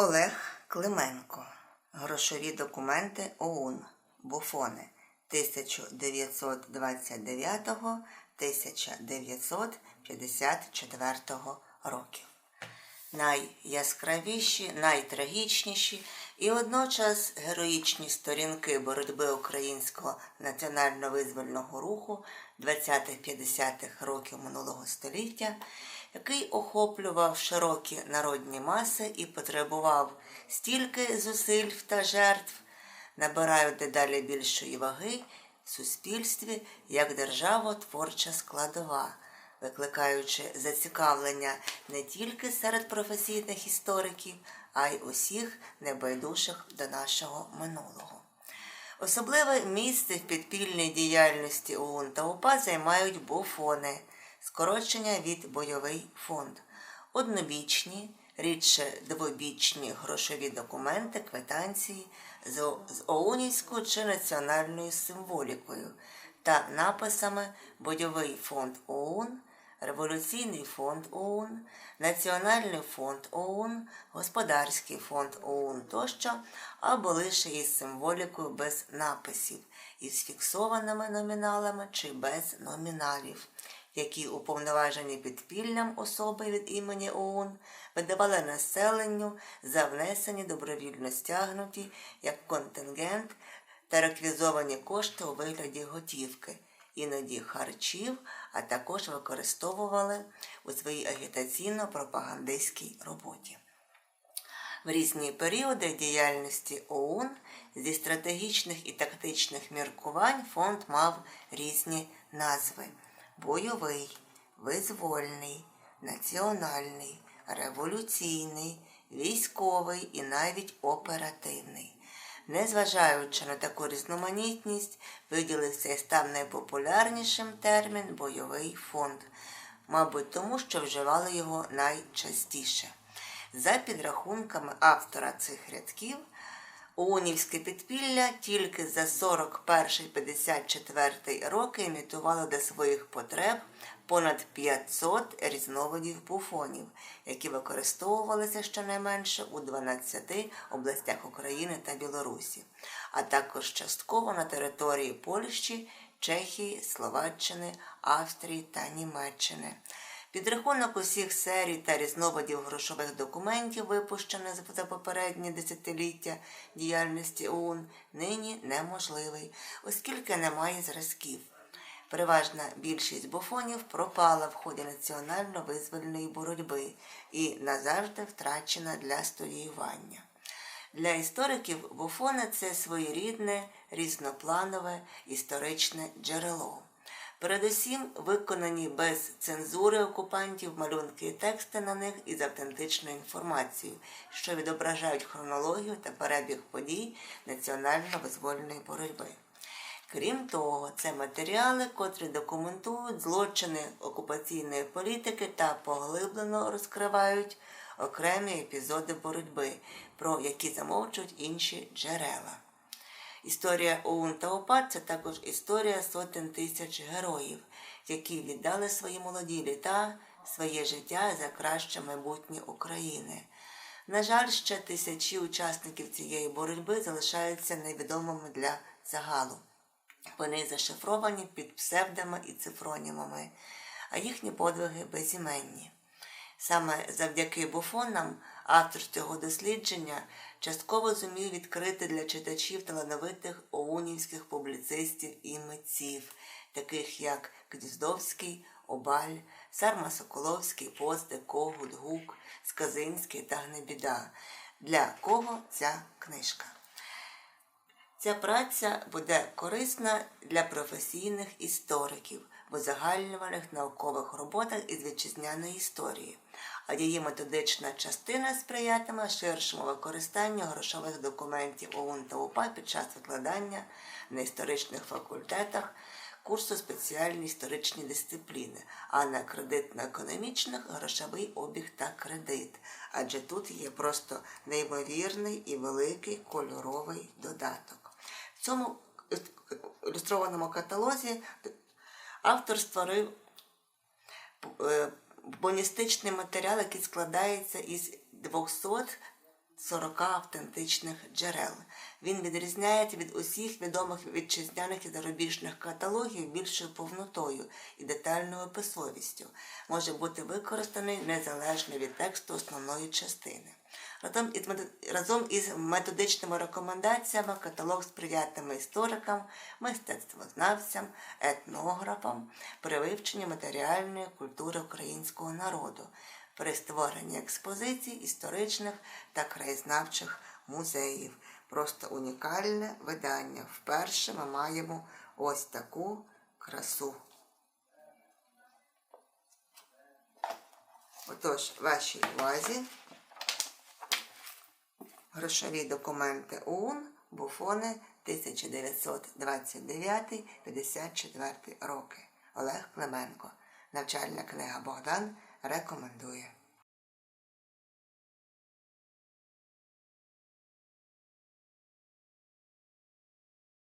Олег Клименко. Грошові документи ОУН. Буфони 1909-1954 років. Найяскравіші, найтрагічніші і водночас героїчні сторінки боротьби українського національно-визвольного руху 20-50-х років минулого століття, який охоплював широкі народні маси і потребував стільки зусиль та жертв, набирають дедалі більшої ваги в суспільстві як державотворча складова викликаючи зацікавлення не тільки серед професійних істориків, а й усіх небайдужих до нашого минулого. Особливе місце в підпільній діяльності ОУН та УПА займають буфони, скорочення від бойовий фонд, однобічні, рідше двобічні грошові документи, квитанції з ОУНівською чи національною символікою та написами Бойовий фонд ОУН Революційний фонд ОУН, Національний фонд ОУН, Господарський фонд ОУН тощо, або лише із символікою без написів, із фіксованими номіналами чи без номіналів, які уповноважені підпіллям особи від імені ОУН видавали населенню за внесені добровільно стягнуті як контингент та реквізовані кошти у вигляді готівки іноді харчів, а також використовували у своїй агітаційно-пропагандистській роботі. В різні періоди діяльності ОУН зі стратегічних і тактичних міркувань фонд мав різні назви: бойовий, визвольний, національний, революційний, військовий і навіть оперативний. Незважаючи на таку різноманітність, виділився і став найпопулярнішим термін бойовий фонд, мабуть, тому що вживали його найчастіше. За підрахунками автора цих рядків, Унівське підпілля тільки за 41-54 роки імітувало до своїх потреб понад 500 різновидів буфонів, які використовувалися щонайменше у 12 областях України та Білорусі, а також частково на території Польщі, Чехії, Словаччини, Австрії та Німеччини. Підрахунок усіх серій та різновидів грошових документів, випущених за попередні десятиліття діяльності ОУН, нині неможливий, оскільки немає зразків. Переважна більшість буфонів пропала в ході національно-визвольної боротьби і назавжди втрачена для студіювання. Для істориків буфони це своєрідне, різнопланове історичне джерело. Передусім виконані без цензури окупантів малюнки і тексти на них із автентичною інформацією, що відображають хронологію та перебіг подій національно-визвольної боротьби. Крім того, це матеріали, котрі документують злочини окупаційної політики та поглиблено розкривають окремі епізоди боротьби, про які замовчують інші джерела. Історія ОУН та ОПА це також історія сотень тисяч героїв, які віддали свої молоді літа, своє життя за краще майбутнє України. На жаль, ще тисячі учасників цієї боротьби залишаються невідомими для загалу. Вони зашифровані під псевдами і цифронімами, а їхні подвиги безіменні. Саме завдяки буфонам автор цього дослідження частково зумів відкрити для читачів талановитих оунівських публіцистів і митців, таких як Гніздовський, Обаль, Сарма Соколовський, Позде, Когут, Гук, Сказинський та Гнебіда. Для кого ця книжка? Ця праця буде корисна для професійних істориків в узагальнюваних наукових роботах із вітчизняної історії, а її методична частина сприятиме ширшому використанню грошових документів ОУН та УПА під час викладання на історичних факультетах курсу спеціальні історичні дисципліни, а на кредитно-економічних грошовий обіг та кредит. Адже тут є просто неймовірний і великий кольоровий додаток. В цьому ілюстрованому каталозі автор створив е, боністичний матеріал, який складається із 200 40 автентичних джерел. Він відрізняється від усіх відомих вітчизняних і зарубіжних каталогів більшою повнотою і детальною описовістю. Може бути використаний незалежно від тексту основної частини. Разом із, разом із методичними рекомендаціями каталог сприятиме історикам, мистецтвознавцям, етнографам при вивченні матеріальної культури українського народу, при створенні експозицій історичних та краєзнавчих музеїв. Просто унікальне видання. Вперше ми маємо ось таку красу. Отож, вашій увазі грошові документи ОУН, буфони 1929-54 роки. Олег Клименко. Навчальна книга Богдан рекомендує.